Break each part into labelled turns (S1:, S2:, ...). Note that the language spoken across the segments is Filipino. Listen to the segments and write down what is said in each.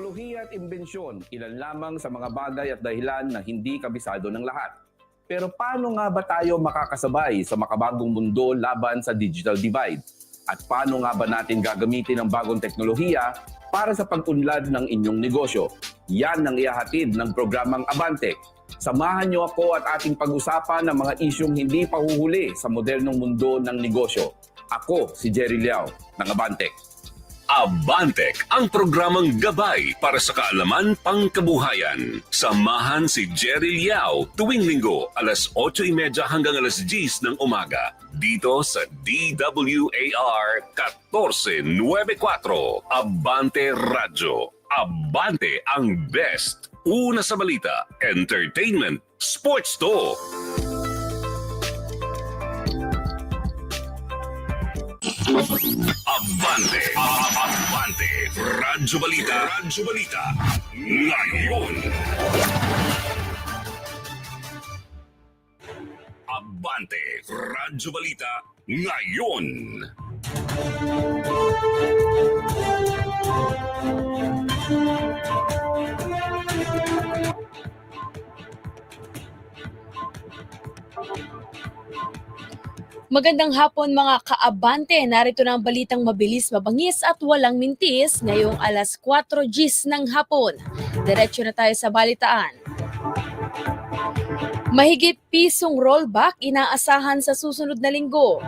S1: Teknolohiya at imbensyon, ilan lamang sa mga bagay at dahilan na hindi kabisado ng lahat. Pero paano nga ba tayo makakasabay sa makabagong mundo laban sa digital divide? At paano nga ba natin gagamitin ang bagong teknolohiya para sa pag-unlad ng inyong negosyo? Yan ang ihahatid ng programang Abante. Samahan niyo ako at ating pag-usapan ng mga isyong hindi pahuhuli sa modernong mundo ng negosyo. Ako si Jerry Liao ng Abante.
S2: Abantec, ang programang gabay para sa kaalaman pangkabuhayan. Samahan si Jerry Liao tuwing linggo alas 8.30 hanggang alas 10 ng umaga dito sa DWAR 1494 Abante Radyo. Abante ang best. Una sa balita, entertainment, sports to. Abante, Abante, Radyo Balita, Radyo Balita, ngayon. Abante, Radyo Balita, ngayon.
S3: Magandang hapon mga kaabante. Narito na ang balitang mabilis, mabangis at walang mintis ngayong alas 4 Gs ng hapon. Diretso na tayo sa balitaan. Mahigit pisong rollback inaasahan sa susunod na linggo.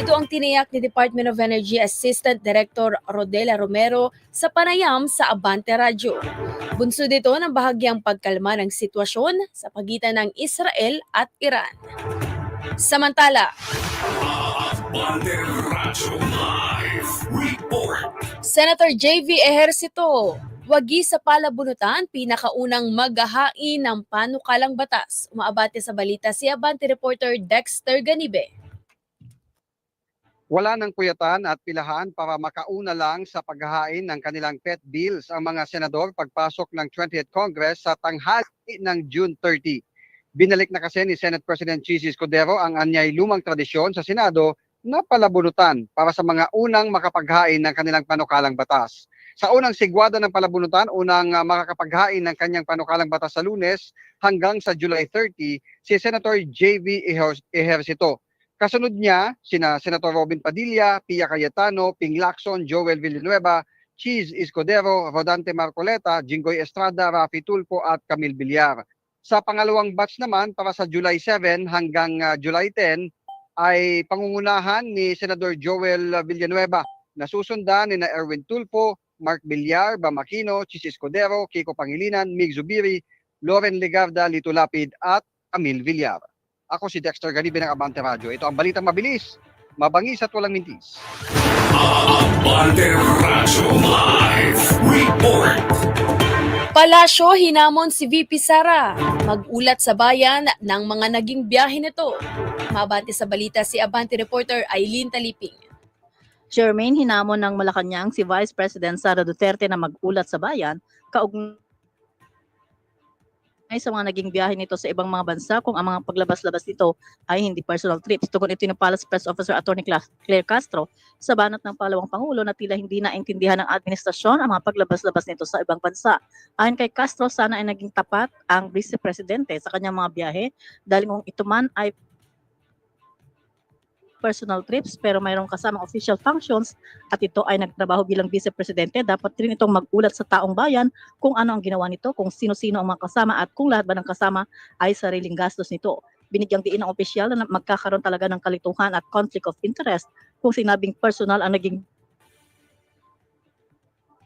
S3: Ito ang tiniyak ni Department of Energy Assistant Director Rodela Romero sa panayam sa Abante Radio. Bunso dito ng bahagyang pagkalma ng sitwasyon sa pagitan ng Israel at Iran. Samantala. Senator JV Ejercito, wagi sa palabunutan, pinakaunang maghahain ng panukalang batas. Umaabate sa balita si Abante reporter Dexter Ganibe.
S4: wala ng puyatan at pilahan para makauna lang sa paghahain ng kanilang pet bills ang mga senador pagpasok ng 20th Congress sa tanghali ng June 30. Binalik na kasi ni Senate President Chis Escudero ang anyay lumang tradisyon sa Senado na palabunutan para sa mga unang makapaghain ng kanilang panukalang batas. Sa unang sigwada ng palabunutan, unang uh, makakapaghain ng kanyang panukalang batas sa lunes hanggang sa July 30, si Senator J.V. Ejer- Ejercito. Kasunod niya, sina Senator Robin Padilla, Pia Cayetano, Ping Lacson, Joel Villanueva, Cheese Escudero, Rodante Marcoleta, Jinggoy Estrada, Rafi Tulfo at Camille Villar. Sa pangalawang batch naman para sa July 7 hanggang ah, July 10 ay pangungunahan ni Senador Joel Villanueva na susundan ni na Erwin Tulfo, Mark Villar, Bamakino, Cheese Escudero, Kiko Pangilinan, Mig Zubiri, Loren Legarda, Lito Lapid at Camille Villar. Ako si Dexter Ganibe ng Abante Radio. Ito ang balitang mabilis, mabangis at walang mintis.
S2: Abante Radyo Live Report.
S3: Palasyo hinamon si VP Sara. Magulat sa bayan ng mga naging biyahe nito. Mabante sa balita si Abante reporter Eileen Taliping.
S5: Jermaine hinamon ng Malacanang si Vice President Sara Duterte na mag-ulat sa bayan kaugnay sa mga naging biyahe nito sa ibang mga bansa kung ang mga paglabas-labas nito ay hindi personal trips. Tugon ito ng Palace Press Officer Attorney Cla- Claire Castro sa banat ng palawang Pangulo na tila hindi naintindihan ng administrasyon ang mga paglabas-labas nito sa ibang bansa. Ayon kay Castro, sana ay naging tapat ang Vice Presidente sa kanyang mga biyahe dahil kung ito man ay personal trips pero mayroong kasamang official functions at ito ay nagtrabaho bilang vice presidente, dapat rin itong magulat sa taong bayan kung ano ang ginawa nito, kung sino-sino ang mga kasama at kung lahat ba ng kasama ay sariling gastos nito. Binigyang diin ng opisyal na magkakaroon talaga ng kalituhan at conflict of interest kung sinabing personal ang naging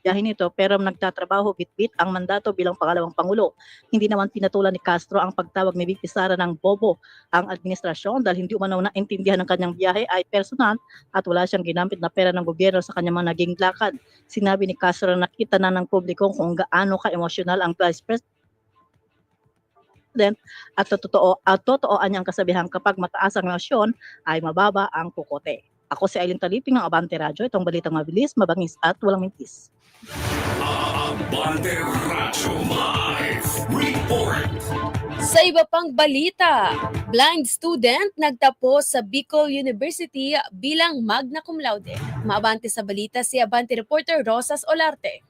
S5: biyahe nito pero nagtatrabaho bitbit ang mandato bilang pangalawang pangulo. Hindi naman pinatulan ni Castro ang pagtawag ni Vicky Sara ng bobo ang administrasyon dahil hindi umano na intindihan ng kanyang biyahe ay personal at wala siyang ginamit na pera ng gobyerno sa kanyang mga naging lakad. Sinabi ni Castro na nakita na ng publiko kung gaano ka-emosyonal ang Vice President at totoo at totoo ang kasabihan kapag mataas ang emosyon ay mababa ang kukote. Ako si Aileen Taliping ng Abante Radio. Itong balitang mabilis, mabangis at walang mintis.
S2: Abante Radyo Live Report.
S3: Sa iba pang balita, blind student nagtapos sa Bicol University bilang magna cum laude. Maabante sa balita si Abante reporter Rosas Olarte.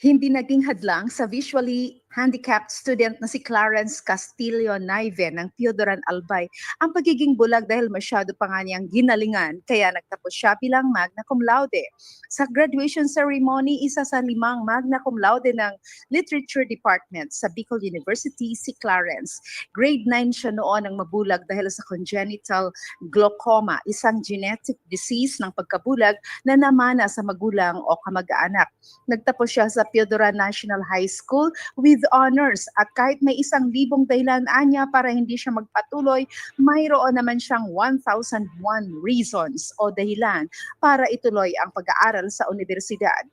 S6: Hindi naging hadlang sa visually handicapped student na si Clarence Castillo Naive ng Teodoran Albay ang pagiging bulag dahil masyado pa nga niyang ginalingan kaya nagtapos siya bilang magna cum laude. Sa graduation ceremony, isa sa limang magna cum laude ng Literature Department sa Bicol University si Clarence. Grade 9 siya noon ang mabulag dahil sa congenital glaucoma, isang genetic disease ng pagkabulag na namana sa magulang o kamag-anak. Nagtapos siya sa Teodoran National High School with honors at kahit may isang libong dahilan anya para hindi siya magpatuloy, mayroon naman siyang 1,001 reasons o dahilan para ituloy ang pag-aaral sa universidad.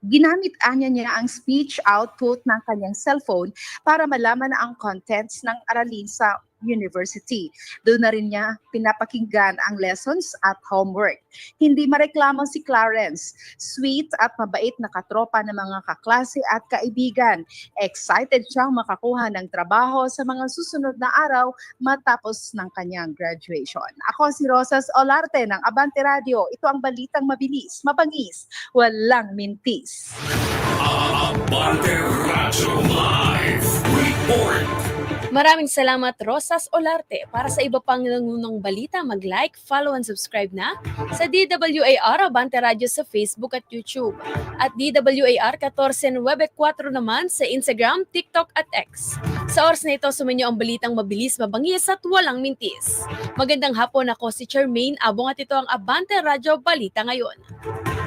S6: Ginamit anya niya ang speech output ng kanyang cellphone para malaman ang contents ng aralin sa university. Doon na rin niya pinapakinggan ang lessons at homework. Hindi mareklamo si Clarence. Sweet at mabait na katropa ng mga kaklase at kaibigan. Excited siyang makakuha ng trabaho sa mga susunod na araw matapos ng kanyang graduation. Ako si Rosas Olarte ng Abante Radio. Ito ang balitang mabilis, mabangis, walang mintis.
S2: Abante Report.
S3: Maraming salamat Rosas Olarte. Para sa iba pang nangunang balita, mag-like, follow and subscribe na sa DWAR Abante Radio sa Facebook at YouTube. At DWAR 14 Webe 4 naman sa Instagram, TikTok at X. Sa oras na ito, suminyo ang balitang mabilis, mabangis at walang mintis. Magandang hapon ako si Charmaine Abong at ito ang Abante Radio Balita ngayon.